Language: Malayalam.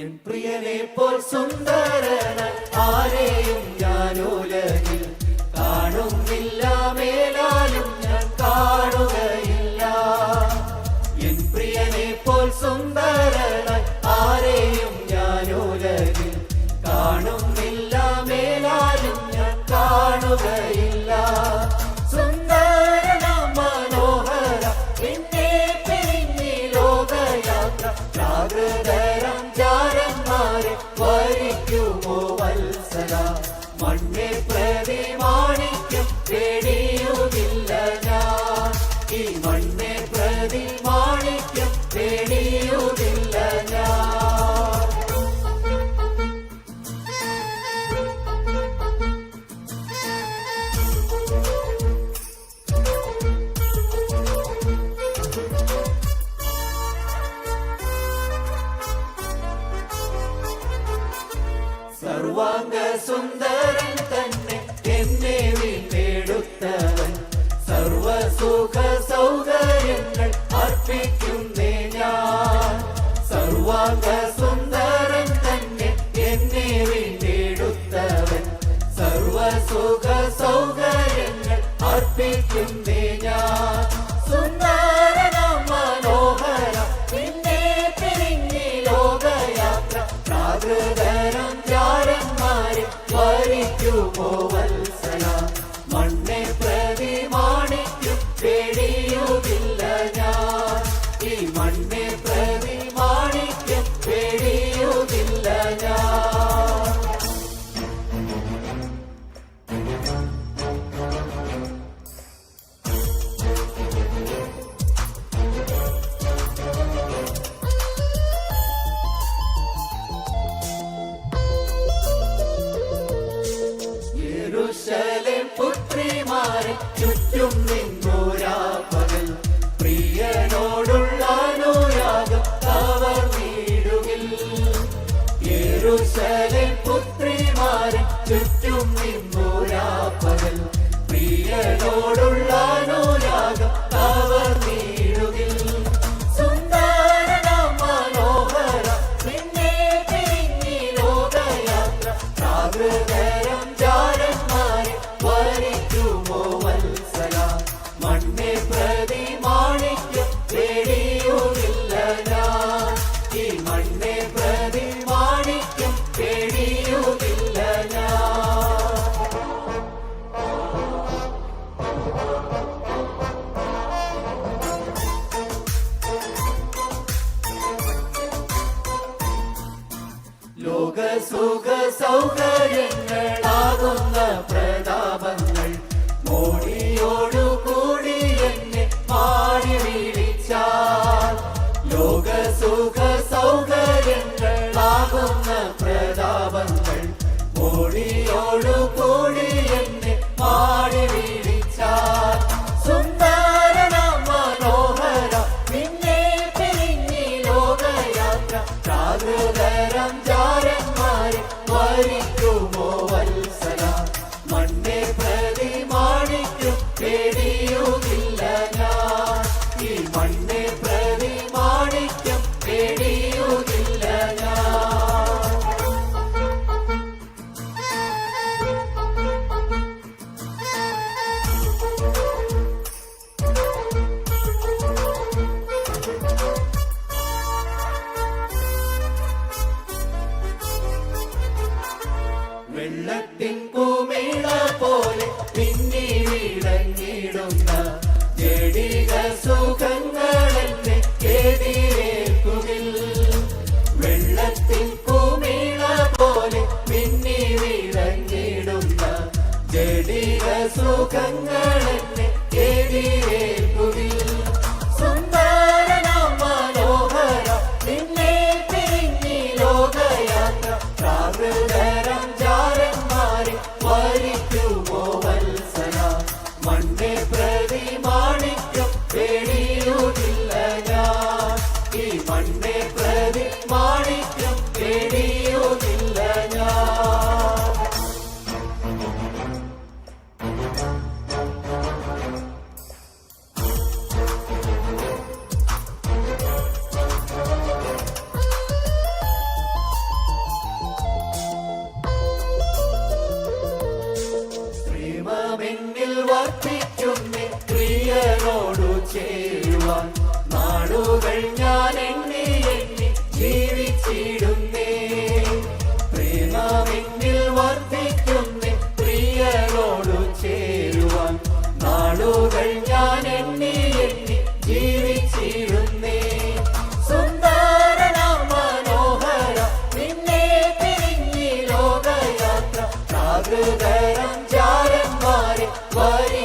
എൻ പ്രിയനെ പോൽ സുന്ദരന ആരെയും ഞാൻ കാണുന്നില്ല മേലാലും ഞാൻ കാണുകയില്ല. എൻ പ്രിയനെ പോൽ സുന്ദരന ആരെയും ഞാൻ കാണുന്നില്ല മേലാലും ഞാൻ കാണുകയില്ല. മണ്ണെ പ്രതി சுந்தரன் പ്രാകൃതരം ജാരന്മാരെ വരിക്കുമോ വത്സല മണ്ണെ പ്രതി മാണിക്യം പേടിയുമില്ല ഞാൻ ഈ മണ്ണെ പ്രതി മാണിക്യം ലോക സുഖ സൗകര്യങ്ങളാകുന്ന പ്രതാപങ്ങൾ. മോടിയോടു കൂടി എന്നെ പാടി വിളിച്ചാൽ ലോക സുഖ സൗകര്യങ്ങളാകുന്ന പ്രതാപങ്ങൾ. മോടിയോടു കൂടി എന്നെ പാടി വിളിച്ചാൽ സുന്ദരന മനോഹര നിന്നെ പിരിഞ്ഞി ലോകയാത്ര. ജാഗ്രതരം ജാരന്മാരെ വരിക്കുമോ മണ്ണെ പ്രതി മാണിക്യം പേടിയുന്നില്ല വെള്ളത്തിൻ കൂ ശ്ലോകങ്ങൾ സഹൃദരം ചാരന്മാരെ വരി